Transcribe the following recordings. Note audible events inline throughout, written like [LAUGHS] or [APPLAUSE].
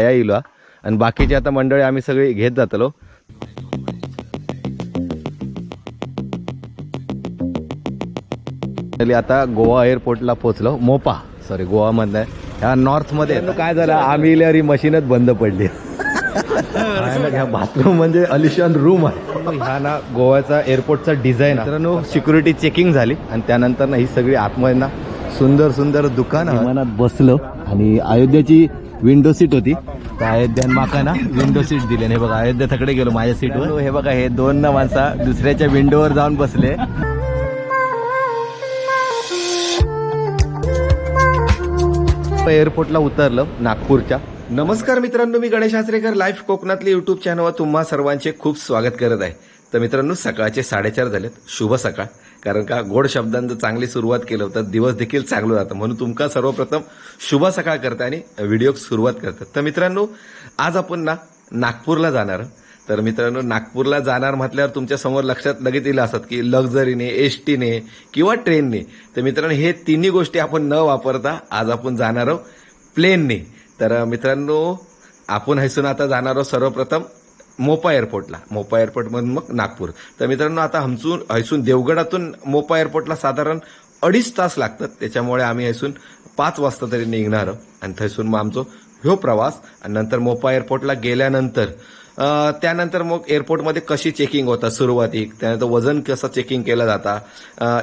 या येईल आणि बाकीचे आता मंडळी आम्ही सगळी घेत जातलो. आता गोवा एअरपोर्टला पोहोचलो. मोपा सॉरी गोवा मधलं ह्या नॉर्थमध्ये काय झालं? आम्ही इल्यावर ही मशीनच बंद पडली. ह्या बाथरूम म्हणजे अलिशान रूम आहे. ह्या ना गोव्याचा एअरपोर्टचा डिझाईन मित्रांनो सिक्युरिटी चेकिंग झाली. आणि त्यानंतर ना ही सगळी आतमध्ये ना सुंदर सुंदर दुकान. विमानात बसलो. आणि अयोध्याची विंडो सीट होती. तर अयोध्यान माका ना विंडो सीट दिली. नाही हे बघा अयोध्या तकडे गेलो माझ्या सीटवर हे बघा हे दोन ना माणसा दुसऱ्याच्या विंडोवर जाऊन बसले. एअरपोर्टला उतरलं नागपूरच्या. नमस्कार मित्रांनो मी गणेश आचरेकर लाईव्ह कोकणातले युट्यूब चॅनलवर तुम्हा सर्वांचे खूप स्वागत करत आहे. तर मित्रांनो सकाळचे साडेचार झालेत. शुभ सकाळ. कारण का गोड शब्दांचं चांगली सुरुवात केलं तर दिवस देखील चांगलं जातं. म्हणून तुमका सर्वप्रथम शुभ सकाळ करता आणि व्हिडिओ सुरुवात करतात. तर मित्रांनो आज आपण ना नागपूरला जाणार. तर मित्रांनो नागपूरला जाणार म्हटल्यावर तुमच्यासमोर लक्षात लगेच येईल असतात की लक्झरीने एस टीने किंवा ट्रेनने. तर मित्रांनो हे तिन्ही गोष्टी आपण न वापरता आज आपण जाणार आहोत प्लेनने. तर मित्रांनो आपण हैसून आता जाणार आहोत सर्वप्रथम. मोपा एअरपोर्टला. मोपा एअरपोर्टमधून मग नागपूर. तर मित्रांनो आता हमचून हैसून देवगडातून मोपा एअरपोर्टला साधारण अडीच तास लागतात. त्याच्यामुळे आम्ही हैसून पाच वाजता तरी निघणार आहोत. आणि थैसून मग आमचो ह्यो प्रवास. आणि नंतर मोपा एअरपोर्टला गेल्यानंतर त्यानंतर मग एअरपोर्टमध्ये कशी चेकिंग होतात सुरुवातीक त्यानंतर वजन कसं चेकिंग केलं जाता?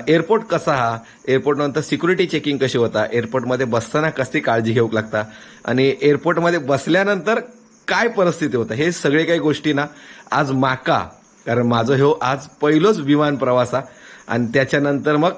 एअरपोर्ट कसा हा? एअरपोर्टनंतर सिक्युरिटी चेकिंग कशी होता? एअरपोर्टमध्ये बसताना कशी काळजी घेऊ लागता? आणि एअरपोर्टमध्ये बसल्यानंतर काय परिस्थिती होतं? हे सगळे काही गोष्टी ना आज माका कारण माझं ह्यो आज पहिलोच विमान प्रवासा आणि त्याच्यानंतर मग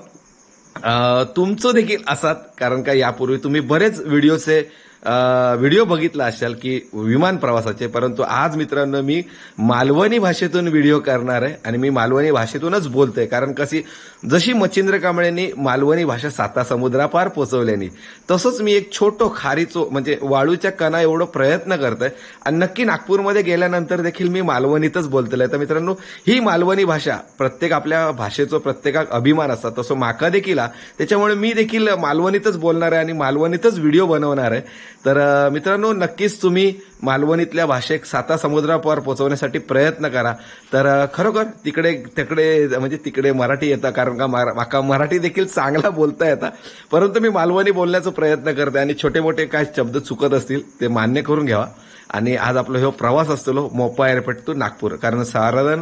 तुमचं देखील असात कारण का यापूर्वी तुम्ही बरेच व्हिडिओचे व्हिडिओ बघितला असाल की विमान प्रवासाचे परंतु आज मित्रांनो मी मालवणी भाषेतून व्हिडिओ करणार आहे आणि मी मालवणी भाषेतूनच बोलतोय. कारण कशी जशी मच्छिंद्र कांबळेंनी मालवणी भाषा साता समुद्रापार पोचवल्यानी तसंच मी एक छोटो खारीचो म्हणजे वाळूच्या कणा एवढं प्रयत्न करतोय. आणि नक्की नागपूरमध्ये गेल्यानंतर देखील मी मालवणीतच बोलतोय. तर मित्रांनो ही मालवणी भाषा प्रत्येक आपल्या भाषेचो प्रत्येकाक अभिमान असतात. तसं माका देखील हा. त्याच्यामुळे मी देखील मालवणीतच बोलणार आहे आणि मालवणीतच व्हिडिओ बनवणार आहे. तर मित्रांनो नक्कीच तुम्ही मालवणीतल्या भाषेक साता समुद्रापार पोहोचवण्यासाठी प्रयत्न करा. तर खरोखर तिकडे तिकडे म्हणजे तिकडे मराठी येतं कारण का माका मराठी देखील चांगला बोलता येतं. परंतु मी मालवणी बोलण्याचा प्रयत्न करते आणि छोटे मोठे काय शब्द चुकत असतील ते मान्य करून घ्यावा. आणि आज आपला हा प्रवास असतो मोपा एअरपोर्ट टू नागपूर कारण साधारण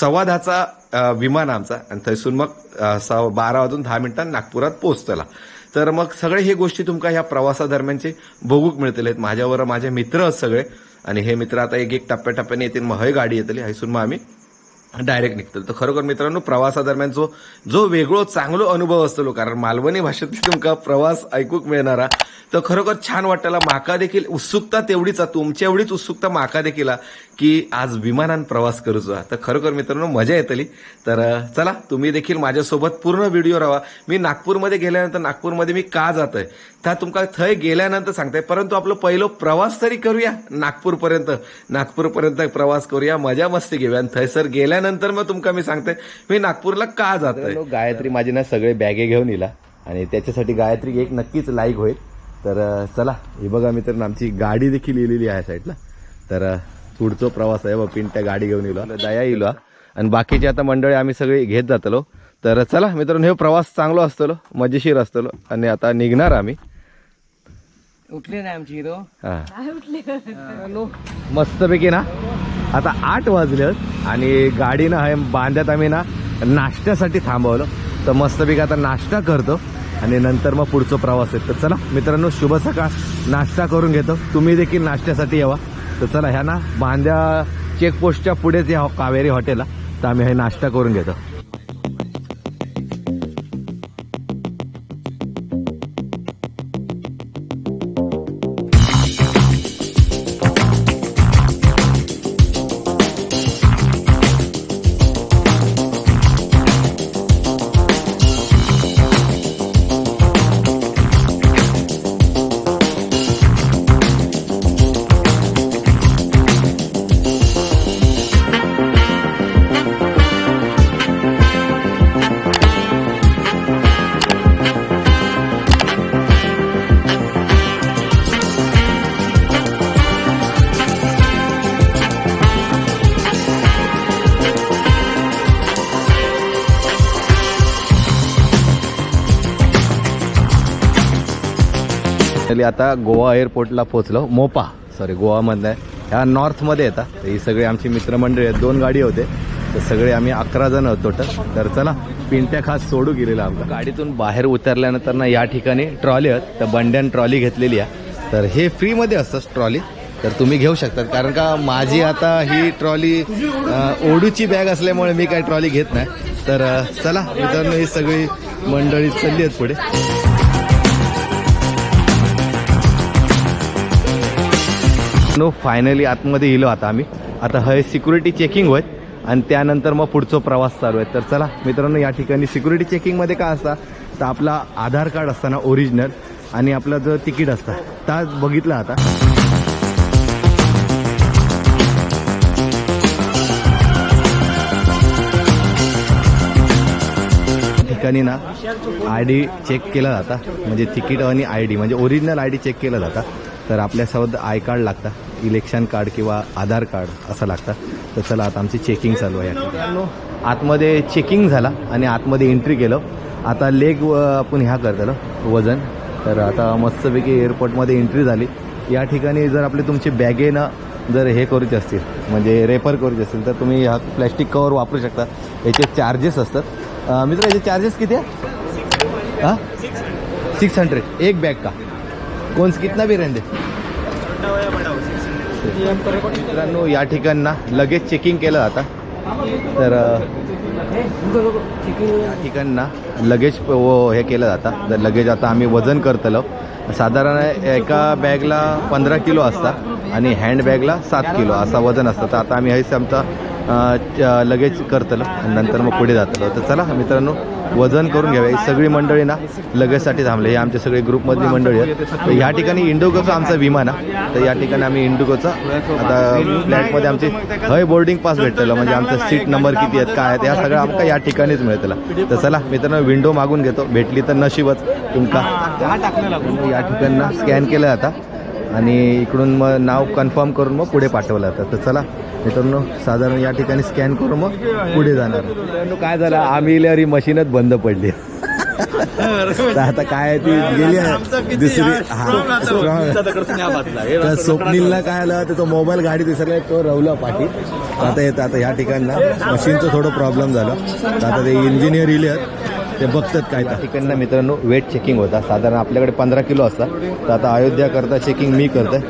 संवादाचा विमान आमचा. आणि थंयसून मग बारा वाजून दहा मिनिटांत नागपुरात पोहोचतला. तर मग सगळे हे गोष्टी तुमका ह्या प्रवासादरम्यानचे बघूक मिळतील माझ्यावर माझे मित्र सगळे. आणि हे मित्र आता एक एक टप्प्याटप्प्याने येतील. मग हय गाडी येतली. हैसून मग आम्ही डायरेक्ट निघतं तर खरोखर मित्रांनो प्रवासादरम्यान जो जो वेगळो चांगलो अनुभव असतो कारण मालवणी भाषेत [LAUGHS] तुमका प्रवास ऐकूक मिळणारा तर खरोखर छान वाटायला माका देखील उत्सुकता तेवढीच तुमच्या एवढीच उत्सुकता माका देखील की आज विमानान प्रवास करूच तर खरोखर मित्रांनो मजा येतली. तर चला तुम्ही देखील माझ्यासोबत पूर्ण व्हिडिओ राहा मी नागपूरमध्ये गेल्यानंतर नागपूरमध्ये मी का जातोय? त्या तुमका थंय गेल्यानंतर सांगताय परंतु आपलं पहिलो प्रवास तरी करूया नागपूरपर्यंत. नागपूरपर्यंत प्रवास करूया मजा मस्ती घेऊया. आणि थंयसर गेल्यानंतर मग तुमका मी सांगते मी नागपूरला का जातोय? गायत्री माझी ना सगळे बॅगे घेऊन येला. आणि त्याच्यासाठी गायत्री एक नक्कीच लाईक होईल. तर चला हे बघा मित्रांनो आमची गाडी देखील येलेली आहे साईडला. तर पुढचा प्रवास आहे बा पिंट्या गाडी घेऊन येलो. दया येलो आणि बाकीचे आता मंडळी आम्ही सगळे घेत जातलो. तर चला मित्रांनो हे प्रवास चांगलो असतलो मजेशीर असतलो. आणि आता निघणार आम्ही. उठले नाही आमची हिरो. हा. मस्तपैकी ना आता आठ वाजले आणि गाडी ना हे बांध्यात आम्ही ना नाश्त्यासाठी थांबवलं. तर मस्तपैकी आता नाश्ता करतो आणि नंतर मग पुढचा प्रवास आहे. तर चला मित्रांनो शुभ सकाळ. नाश्ता करून घेतो. तुम्ही देखील नाश्त्यासाठी यावा. तर चला ह्या ना बांध्या चेकपोस्टच्या पुढेच या कावेरी हॉटेलला तर आम्ही हे नाश्ता करून घेतो. आता गोवा एअरपोर्टला पोहोचलो. मोपा सॉरी गोवामधलं आहे. ह्या नॉर्थमध्ये येतात तर ही सगळी आमची मित्रमंडळी आहेत. दोन गाडी होते. तर सगळे आम्ही अकरा जण होतो टोटल तर चला पिंट्या खास सोडू गेलेला आमचा. गाडीतून बाहेर उतरल्यानंतर ना या ठिकाणी ट्रॉली आहेत. तर बंड्यान ट्रॉली घेतलेली आहे. तर हे फ्रीमध्ये असतं ट्रॉली. तर तुम्ही घेऊ शकतात कारण का माझी आता ही ट्रॉली ओढूची ओडूची बॅग असल्यामुळे मी काही ट्रॉली घेत नाही. तर चला मित्रांनो ही सगळी मंडळी चालली आहेत पुढे. नो फायनली आतमध्ये गेलो आता आम्ही. आता हे सिक्युरिटी चेकिंग होत आणि त्यानंतर मग पुढचा प्रवास चालू आहे. तर चला मित्रांनो या ठिकाणी सिक्युरिटी चेकिंगमध्ये काय असतं? तर आपला आधार कार्ड असताना ओरिजिनल आणि आपलं जो तिकीट असतं त्या बघितलं आता. ठिकाणी ना आय डी चेक केला जाता. म्हणजे तिकीट आणि आय डी म्हणजे ओरिजिनल आय डी चेक केला जाता. तर आपल्यासोबत आय कार्ड लागतं. इलेक्शन कार्ड किंवा आधार कार्ड असं लागतं. तर चला आता आमची चेकिंग चालू आहे. या ठिकाणी. आतमध्ये चेकिंग झाला आणि आतमध्ये एंट्री केलं. आता लेग आपण ह्या करतलो वजन. तर आता मस्तपैकी एअरपोर्टमध्ये एंट्री झाली. या ठिकाणी जर आपली तुमची बॅगेनं जर हे करूचे असतील म्हणजे रेफर करूचे असतील तर तुम्ही हा प्लॅस्टिक कवर वापरू शकता. याचे चार्जेस असतात. मित्र याचे चार्जेस किती आहे? हां? सिक्स हंड्रेड एक बॅग का? कोण कितना भी रेंदे मित्रांनो या ठिकाणी ना लगेच चेकिंग केलं जातं. तर या ठिकाणी ना लगेज हे केलं जातं. तर लगेज आता आम्ही वजन करतलो. साधारण एका बॅगला पंधरा किलो असता आणि हँड बॅगला सात किलो असा वजन असतं. तर आता आम्ही हे आमचा लगेच करतलं आणि नंतर मग पुढे जातलं. तर चला मित्रांनो वजन करून घ्यावे. ही सगळी मंडळी ना लगेजसाठी थांबले. हे आमचे सगळे ग्रुपमधली मंडळी आहेत. तर ह्या ठिकाणी इंडोगोचा आमचा विमान आहे. तर या ठिकाणी आम्ही इंडिगोचा आता फ्लॅटमध्ये आमची हय बोर्डिंग पास भेटलेलं. म्हणजे आमचं सीट नंबर किती आहेत काय आहेत या सगळं आमका या ठिकाणीच मिळतलं. तर चला मित्रांनो विंडो मागून घेतो. भेटली तर नशीबच. तुमका या ठिकाणी स्कॅन केलं जाता आणि इकडून मग नाव कन्फर्म करून मग पुढे पाठवलं जातं तर चला मित्रांनो साधारण या ठिकाणी स्कॅन करून मग पुढे जाणार. मित्रांनो काय झालं? आम्ही इल्यावर ही मशीनच बंद पडली. तर आता काय आहे ती गेली आहे? दुसरी हा. तर स्वप्नीलला काय आलं? त्याचा मोबाईल गाडी दिसला तो रवला पाठी. आता येतं आता ह्या ठिकाणी ना मशीनचं थोडं प्रॉब्लेम झालं. तर आता ते इंजिनियर इले आहेत. ते बघतात काय त्या ठिकाणी मित्रांनो वेट चेकिंग होता. साधारण आपल्याकडे पंधरा किलो असतात तर आता अयोध्या करता चेकिंग मी करतोय.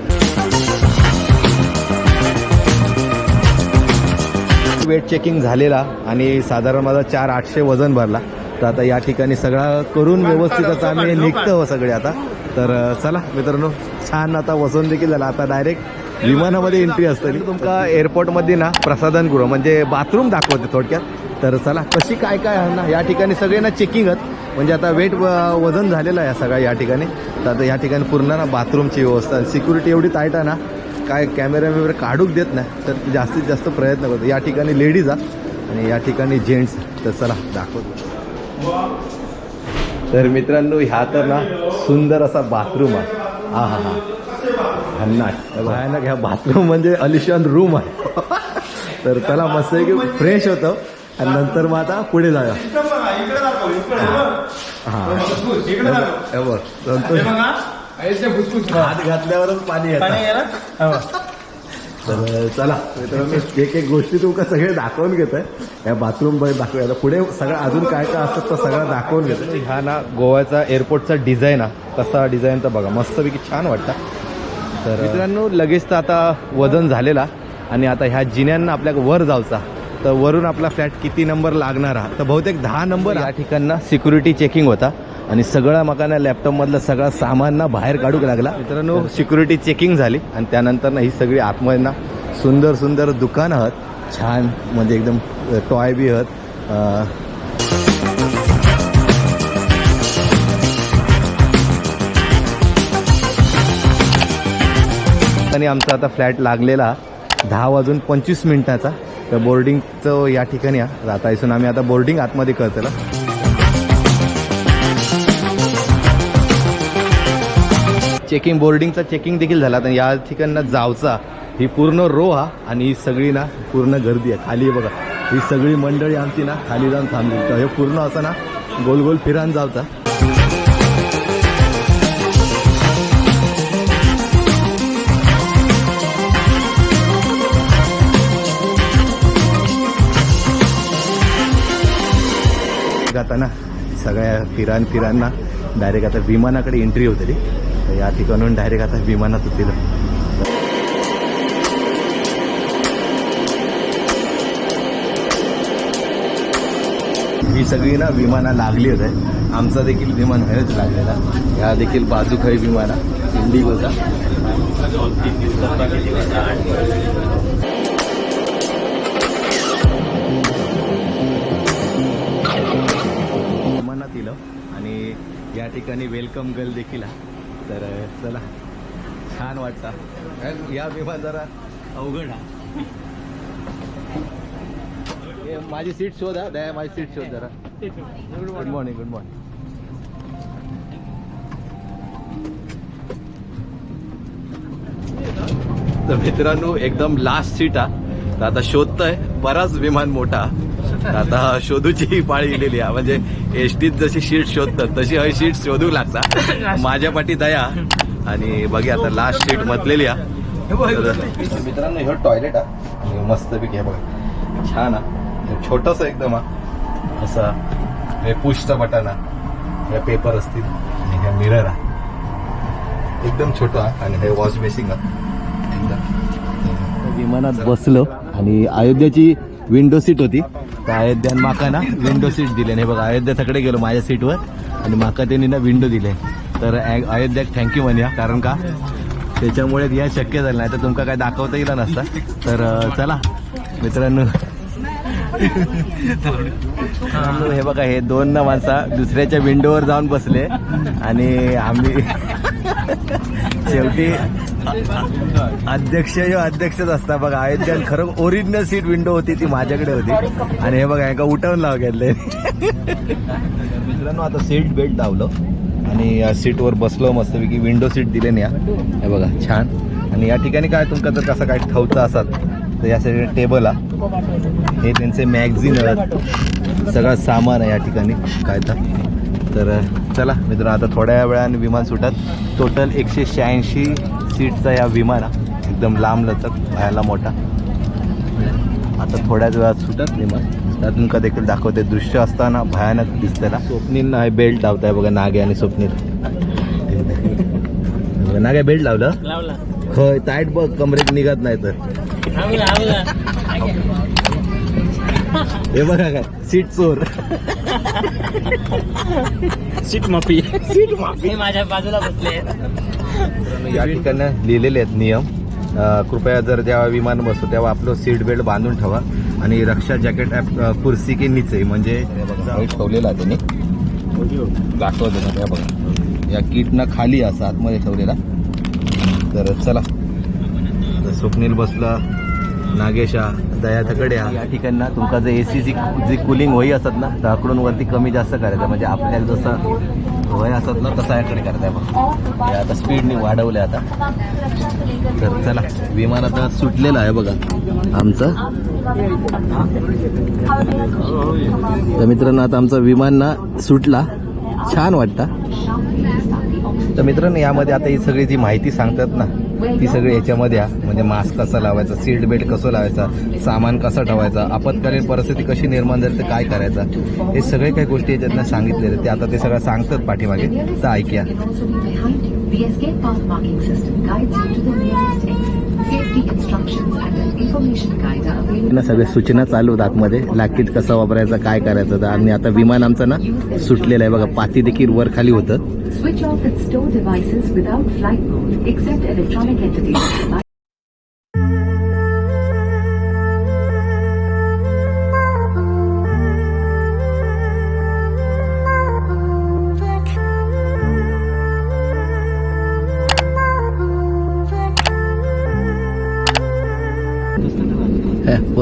वेट चेकिंग झालेला आणि साधारण माझा चार आठशे वजन भरला. तर आता या ठिकाणी सगळा करून व्यवस्थित आता आम्ही निघतो सगळे आता. तर चला मित्रांनो छान आता वसून देखील झाला. आता डायरेक्ट विमानामध्ये एंट्री असते. तुमका एअरपोर्टमध्ये ना प्रसाधनगृह म्हणजे बाथरूम दाखवते थोडक्यात. तर चला कशी काय काय आहे ना या ठिकाणी सगळे ना चेकिंग आहेत. म्हणजे आता वेट वजन झालेलं आहे सगळं या ठिकाणी. तर आता या ठिकाणी पूर्ण ना बाथरूमची व्यवस्था सिक्युरिटी एवढी टाईट आहे ना काय कॅमेरा वगैरे काढूक देत नाही. तर जास्तीत जास्त प्रयत्न करतो. या ठिकाणी लेडीज आहे आणि या ठिकाणी जेंट्स तर चला दाखवतो. तर मित्रांनो ह्या तर ना सुंदर असा बाथरूम आहे. हा हा हा. भन्नाट. भयानक ह्या बाथरूम म्हणजे अलिशान रूम आहे. [LAUGHS] तर चला मस्त की फ्रेश होतं. आणि नंतर मग आता पुढे जाऊया. हा हे. बघ हात घातल्यावरच पाणी येतं. तर चला मित्रांनो एक एक गोष्टी तुमका सगळे दाखवून घेत आहे या बाथरूममध्ये दाखवूया. आता पुढे सगळं अजून काय काय असतं तर सगळं दाखवून घेतो ह्या ना गोव्याचा एअरपोर्टचा डिझाईन आहे कसा डिझाईन तर बघा मस्तपैकी छान वाटतं. तर मित्रांनो लगेच तर आता वजन झालेला. आणि आता ह्या जिन्यांना आपल्या वर जायचा तर वरून आपला फ्लॅट किती नंबर लागणार हा तर बहुतेक दहा नंबर या ठिकाणना सिक्युरिटी चेकिंग होता आणि सगळं मका ना लॅपटॉपमधलं सगळं सामान ना बाहेर काढूक लागला. मित्रांनो सिक्युरिटी चेकिंग झाली आणि त्यानंतर ना ही सगळी आतमध्ये ना सुंदर सुंदर दुकानं आहेत. छान म्हणजे एकदम टॉय बी आहेत. आणि आमचा आता फ्लॅट लागलेला दहा वाजून पंचवीस मिनिटाचा. तर बोर्डिंगचं या ठिकाणी राहता आता आम्ही आता बोर्डिंग आतमध्ये करतेला चेकिंग बोर्डिंगचा चेकिंग देखील झाला तर या ठिकाणी जावचा ही पूर्ण रो हा आणि ही सगळी ना पूर्ण गर्दी आहे. खाली बघा. ही सगळी मंडळी आमची ना खाली जाऊन थांबली. तर हे पूर्ण असं ना गोल गोल फिरान जावचा. आता ना सगळ्या फिरान फिरांना डायरेक्ट आता विमानाकडे एंट्री होते रे तर या ठिकाणून डायरेक्ट आता विमानात होतील ही सगळी ना विमाना लागली होत आहे आमचा देखील विमान आहेच लागलेला. ह्या देखील बाजू खरी विमाना. इंडिगोचा. या ठिकाणी वेलकम गर्ल देखील आहे. तर चला. छान वाटतं. या विमा जरा अवघड आहे. माझी सीट शोध. हा दया माझी सीट शोध जरा. गुड मॉर्निंग गुड मॉर्निंग तर मित्रांनो एकदम लास्ट सीट आहे. तर आता शोधतोय बराच विमान मोठा. आता शोधूची पाळी गेलेली आहे. म्हणजे एसटीत जशी सीट शोधतात तशी हय सीट शोधू लागता माझ्या पाठी दया. आणि बघी आता लास्ट सीट मधलेली आहे. तर मित्रांनो हे टॉयलेट आहे. मस्त पैकी बघा. छान आहे. छोटस एकदम हा असा हे पुशचं बटन आहे. हे पेपर असतील. आणि हे मिरर आहे. एकदम छोटं आहे. आणि हे वॉश बेसिंग आहे. एकदम. विमानात बसलो आणि अयोध्याची विंडो सीट होती. तर अयोध्यान माका ना विंडो सीट दिले. नाही बघा अयोध्या सगळे गेलो माझ्या सीटवर आणि माका त्यांनी ना विंडो दिले. तर अ- अयोध्याक थँक्यू म्हणूया कारण का? त्याच्यामुळे या शक्य झालं नाही. तर तुमका काय दाखवता येईल नसता. तर चला. मित्रांनो. मित्रांनो, हे बघा हे दोन ना माणसा दुसऱ्याच्या विंडोवर जाऊन बसले. आणि आम्ही शेवटी अध्यक्ष हे अध्यक्षच असता बघा अयोध्या खरं ओरिजिनल सीट विंडो होती ती माझ्याकडे होती. आणि हे बघा एका उठवून लाव घेतले मित्रांनो आता सीट बेल्ट लावलं. आणि या सीटवर बसलो मस्तपैकी विंडो सीट दिले नाही हे बघा छान. आणि या ठिकाणी काय तुमका जर कसं काय ठेवतं असाल तर यासाठी टेबल हा हे त्यांचे मॅगझिन सगळं सामान आहे या ठिकाणी. काय तर? तर चला मित्रांनो आता थोड्या वेळाने विमान सुटत. टोटल एकशे शहाऐंशी सीटचा या विमान. एकदम लांब लचक व्हायला मोठा. आता थोड्याच वेळात सुटत विमान. त्यातून का देखील दाखवते दृश्य असताना भयानक दिसतेला स्वप्नील हे बेल्ट लावताय बघा नागे आणि स्वप्नील. नागे बेल्ट लावलं? होय टाईट बघ कमरेत निघत नाही तर. हे बघा काय सीट चोर. सीट माफी सीट माफी माझ्या बाजूला बसले. या ठिकाणी लिहिलेले आहेत नियम. कृपया जर जेव्हा विमान बसतो तेव्हा आपलं सीट बेल्ट बांधून ठेवा आणि रक्षा जॅकेट कुर्सी के नीचे म्हणजे ठेवलेला त्यांनी. दाखवतो ना त्या बघा. या किटनं खाली असं आतमध्ये ठेवलेला. तर चला. तर स्वप्नील बसला. नागेशा दया थकडे या ठिकाणी ना तुमका जे एसी जी जी कुलिंग होई असत ना त्याकडून वरती कमी जास्त करायचं. म्हणजे आपल्याला जसं वय असत ना तसा याकडे करताय बघ. हे आता स्पीडने वाढवले आता. तर चला विमान आता सुटलेलं आहे बघा. आमचं. तर मित्रांनो आता आमचं विमान ना सुटला. छान वाटतं. तर मित्रांनो यामध्ये आता ही सगळी जी माहिती सांगतात ना ती सगळी याच्यामध्ये आहे. म्हणजे मास्क कसा लावायचा? सीट बेल्ट कसं लावायचा? सामान कसं ठेवायचा? आपत्कालीन परिस्थिती कशी निर्माण झाली? तर काय करायचं? हे सगळे काही गोष्टी याच्यातनं सांगितलेले ते आता ते सगळं सांगतात पाठीमागे. तर ऐक्या. सगळ्या सूचना चालू आहेत आतमध्ये लाकीट कसं वापरायचं काय करायचं तर आणि आता विमान आमचं ना सुटलेलं आहे बघा. पाती देखील वर खाली होतं.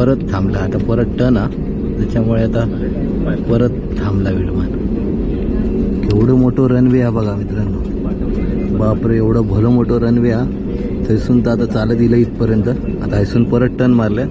परत थांबला. आता परत टन हा. त्याच्यामुळे आता परत थांबला विमान एवढं मोठं रनवे हा बघा मित्रांनो. बापरे एवढं भलं मोठं रनवे हा. थैसून तर आता चालत दिलं इथपर्यंत. आता हैसून परत टन मारल्या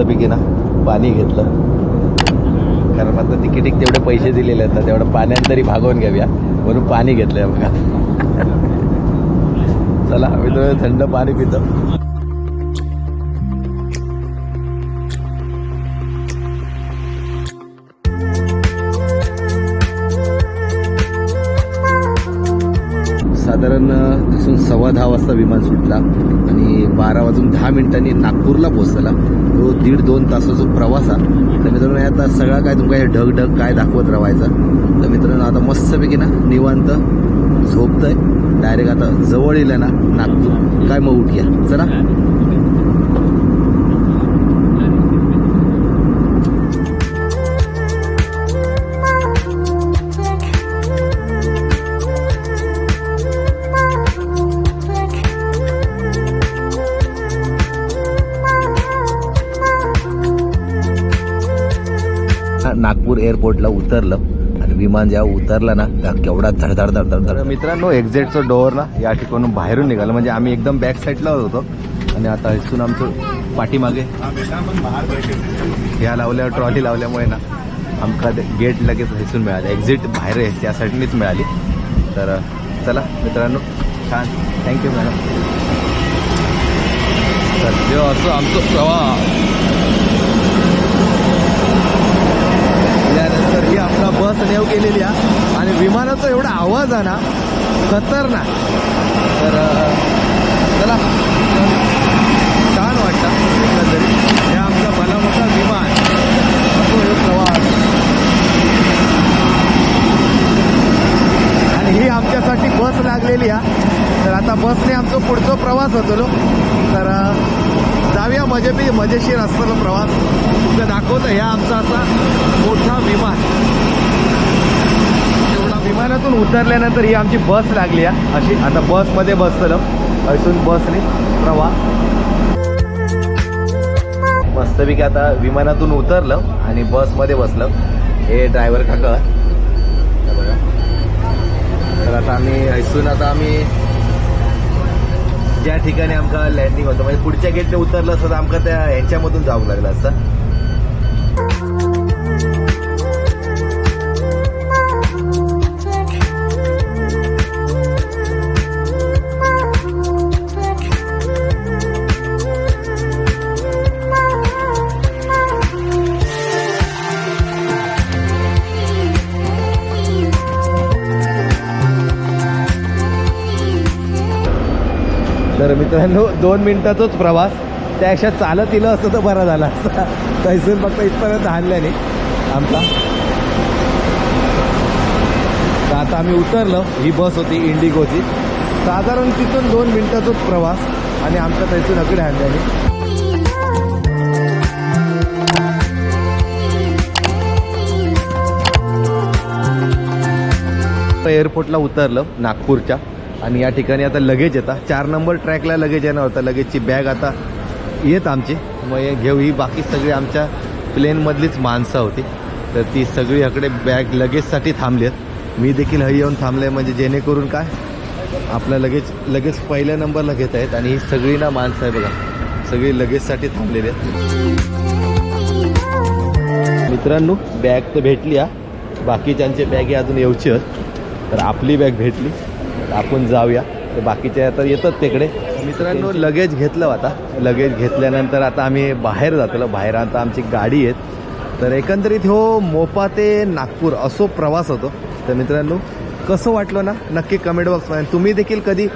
मस्तपैकी ना पाणी घेतलं. कारण आता तिकीटिक तेवढे पैसे दिलेले आहेत ना तेवढं पाण्यात तरी भागवून घेऊया. म्हणून पाणी घेतलंय बघा. [LAUGHS] चला आम्ही थोडं थंड पाणी पितो. सव्वा दहा वाजता विमान सुटला आणि बारा वाजून दहा मिनिटांनी नागपूरला पोहोचला. तो दीड दोन तासाचा प्रवास हा. तर मित्रांनो आता सगळा काय तुमका हे ढग ढग काय दाखवत राहायचा. तर मित्रांनो आता मस्तपैकी ना निवांत झोपतंय. डायरेक्ट आता जवळ येईल ना नागपूर. काय मग उठ्या. चला. एअरपोर्टला उतरलं आणि विमान जेव्हा उतरलं ना तेव्हा केवढा धडधड धडधड धड मित्रांनो एक्झिटचं डोअर ना या ठिकाणून बाहेरून निघालं. म्हणजे आम्ही एकदम बॅक साईडला होतो. आणि आता इथून आमचं पाठीमागे ह्या लावल्या ट्रॉली लावल्यामुळे ना आमका ते गेट लगेच हिसून मिळालं. एक्झिट बाहेर आहे त्यासाठीच मिळाली. तर चला मित्रांनो छान. थँक्यू मॅडम तर असं आमचं प्रवास त्यानंतर ही आपला बस नेव केलेली आहे. आणि विमानाचा एवढा आवाज आहे ना खतरनाक. तर चला. छान वाटतं एकंदरीत. हे आमचा भला मोठा विमान. असो हे प्रवास. आणि ही आमच्यासाठी बस लागलेली आहे. तर आता बसने आमचा पुढचा प्रवास होतो. तर जाऊया मजे मजेशीर असताना प्रवास. तुमचं दाखवतं ह्या आमचा असा मोठा विमान. विमानातून उतरल्यानंतर ही आमची बस लागली आहे अशी आता बसमध्ये बसलं असून बसने प्रवास मस्तपैकी आता विमानातून उतरलं आणि बसमध्ये बसलं. हे ड्रायव्हर काका. बघा. तर आता आम्ही हैसून आता आम्ही ज्या ठिकाणी आमका लँडिंग होतं म्हणजे पुढच्या गेटने उतरलं असतं तर आमका त्या ह्यांच्यामधून जावं लागलं असतं. तर मित्रांनो दोन मिनटाचाच प्रवास. त्यापेक्षा चालत इलं असतं तर बरा झाला असता. तैसून फक्त इथपर्यंत हाणल्याने आमचा. तर आता आम्ही उतरलो. ही बस होती इंडिगोची. साधारण तिथून दोन मिनटाचाच प्रवास आणि आमच्या तैसून अकडे हाणल्याने एअरपोर्टला उतरलं नागपूरच्या. आणि या ठिकाणी आता लगेज येतात चार नंबर ट्रॅकला लगेज येणार होता. लगेजची बॅग आता येत आमची. मग हे घेऊ ही बाकी सगळी आमच्या प्लेनमधलीच माणसं होती. तर ती सगळी याकडे बॅग लगेजसाठी थांबली आहेत. मी देखील हई येऊन थांबले म्हणजे जेणेकरून काय? आपलं लगेच लगेच पहिल्या नंबरला घेत आहेत आणि ही सगळी ना माणसं आहे बघा. सगळी लगेजसाठी थांबलेली आहेत. मित्रांनो बॅग तर भेटली हा. बाकीच्यांचे बॅगे अजून येऊची आहेत. तर आपली बॅग भेटली. आपण जाऊया. तर बाकीचे आता येतात तिकडे. मित्रांनो लगेज घेतलं आता. लगेज घेतल्यानंतर आता आम्ही बाहेर जातलो बाहेर आता आमची गाडी आहेत. तर एकंदरीत हो मोपा ते नागपूर असो प्रवास होतो. तर मित्रांनो कसं वाटलं ना? नक्की कमेंट बॉक्समध्ये तुम्ही देखील कधी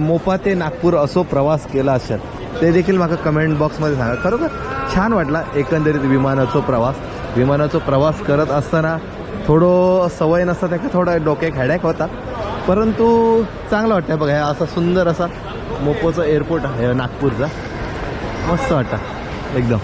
मोपा ते नागपूर असो प्रवास केला असाल ते देखील मला कमेंट बॉक्समध्ये सांगा. खरोखर छान वाटला एकंदरीत विमानाचा प्रवास. विमानाचा प्रवास करत असताना थोडं सवय नसतं त्या थोडा डोक्यात हॅडॅक होता. परंतु चांगलं वाटतं बघा असा सुंदर असा मोपोचा एअरपोर्ट आहे नागपूरचा. मस्त वाटतं एकदम.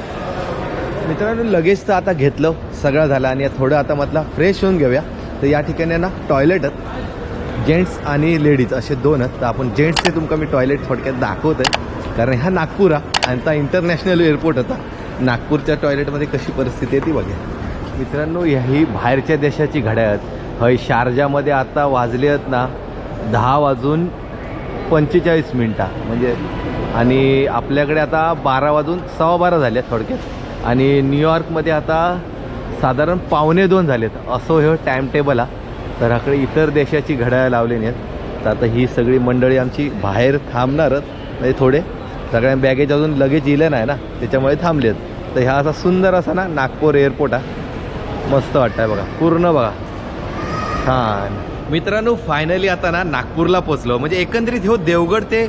मित्रांनो लगेच तर आता घेतलं सगळं झालं आणि थोडं आता म्हटलं फ्रेश होऊन घेऊया. तर या ठिकाणी ना टॉयलेट आहेत. जेंट्स आणि लेडीज असे दोन आहेत. तर आपण जेंट्सचे तुमका मी टॉयलेट थोडक्यात दाखवतोय. कारण हा नागपूर आहे आणि हा इंटरनॅशनल एअरपोर्ट होता. नागपूरच्या टॉयलेटमध्ये कशी परिस्थिती आहे ती बघा मित्रांनो ही बाहेरच्या देशाची घड्या आहेत. हय शारजामध्ये आता वाजले आहेत ना दहा वाजून पंचेचाळीस मिनटा. म्हणजे आणि आपल्याकडे आता बारा वाजून सव्वा बारा झाले थोडक्यात. आणि न्यूयॉर्कमध्ये आता साधारण पावणे दोन झालेत असं हे टाईम टेबल हा तर आकडे इतर देशाची घड्याळ लावलेली आहेत. तर आता ही सगळी मंडळी आमची बाहेर थांबणारच म्हणजे थोडे. सगळ्या बॅगेज अजून लगेच इलं नाही ना. त्याच्यामुळे थांबलेत. तर ह्या असा सुंदर असा ना नागपूर एअरपोर्ट हा मस्त वाटतंय बघा. पूर्ण बघा. छान. मित्रांनो फायनली आता ना नागपूरला पोचलो म्हणजे एकंदरीत हो देवगड ते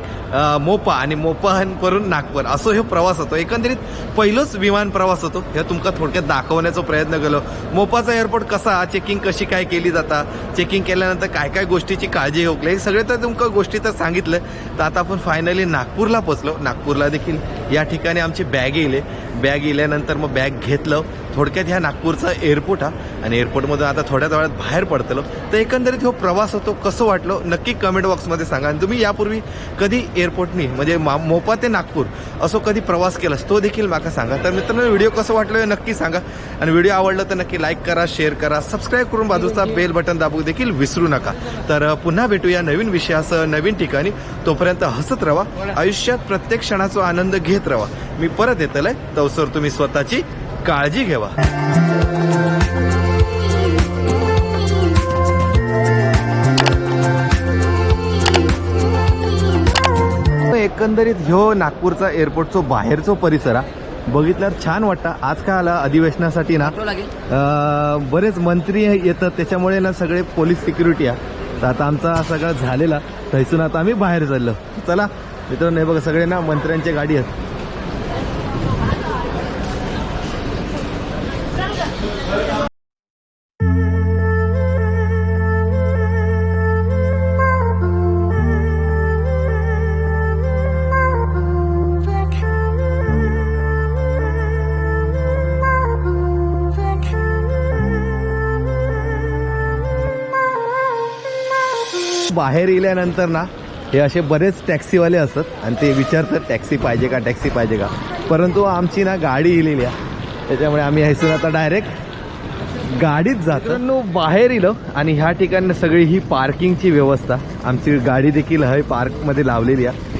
मोपा आणि मोपाहन करून नागपूर असो हे प्रवास होतो. एकंदरीत पहिलोच विमान प्रवास होतो. हे तुमका थोडक्यात दाखवण्याचा प्रयत्न केलो. मोपाचा एअरपोर्ट कसा? चेकिंग कशी काय केली जाता? चेकिंग केल्यानंतर काय काय गोष्टीची काळजी घेतली हे सगळे तर तुमका गोष्टी तर सांगितलं. तर आता आपण फायनली नागपूरला पोचलो नागपूरला देखील या ठिकाणी आमची बॅग येईल. बॅग येल्यानंतर मग बॅग घेतलं. थोडक्यात ह्या नागपूरचा एअरपोर्ट हा. आणि एअरपोर्टमधून आता थोड्याच वेळात बाहेर पडतलो. तर एकंदरीत हो प्रवास होतो कसं वाटलो? नक्की कमेंट बॉक्समध्ये सांगा. आणि तुम्ही यापूर्वी कधी एअरपोर्टनी म्हणजे मा- मोपा ते नागपूर असो कधी प्रवास केलास? तो देखील माका सांगा. तर मित्रांनो व्हिडिओ कसं वाटलं हे नक्की सांगा. आणि व्हिडिओ आवडला तर नक्की लाईक करा शेअर करा सबस्क्राईब करून बाजूचा बेल बटन दाबू देखील विसरू नका. तर पुन्हा भेटूया नवीन विषयासह नवीन ठिकाणी. तोपर्यंत हसत राहा आयुष्यात प्रत्येक क्षणाचा आनंद घेत राहा मी परत येतलंय. तवसर तुम्ही स्वतःची काळजी घ्यावा एकंदरीत ह्यो नागपूरचा एअरपोर्टचो बाहेरचो परिसर बघितल्यावर छान वाटतं. आज काय आला अधिवेशनासाठी ना? बरेच मंत्री येतात त्याच्यामुळे ना सगळे पोलीस सिक्युरिटी आहे. तर आता आमचा सगळं झालेला थैसून आता आम्ही बाहेर चाललो. चला मित्रांनो हे बघा सगळे ना मंत्र्यांच्या गाडी आहेत. बाहेर येल्यानंतर ना हे असे बरेच टॅक्सीवाले असतात आणि ते विचारतात टॅक्सी पाहिजे का? टॅक्सी पाहिजे का? परंतु आमची ना गाडी येलेली आहे. त्याच्यामुळे आम्ही हैसून आता डायरेक्ट गाडीत जातो. बाहेर येलो आणि ह्या ठिकाणी सगळी ही पार्किंगची व्यवस्था. आमची गाडी देखील हय पार्कमध्ये लावलेली आहे.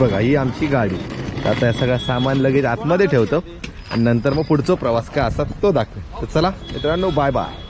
बघा ही आमची गाडी. आता या सगळं सामान लगेच आतमध्ये ठेवतो. आणि नंतर मग पुढचा प्रवास काय असा तो दाखवेल तर चला मित्रांनो बाय बाय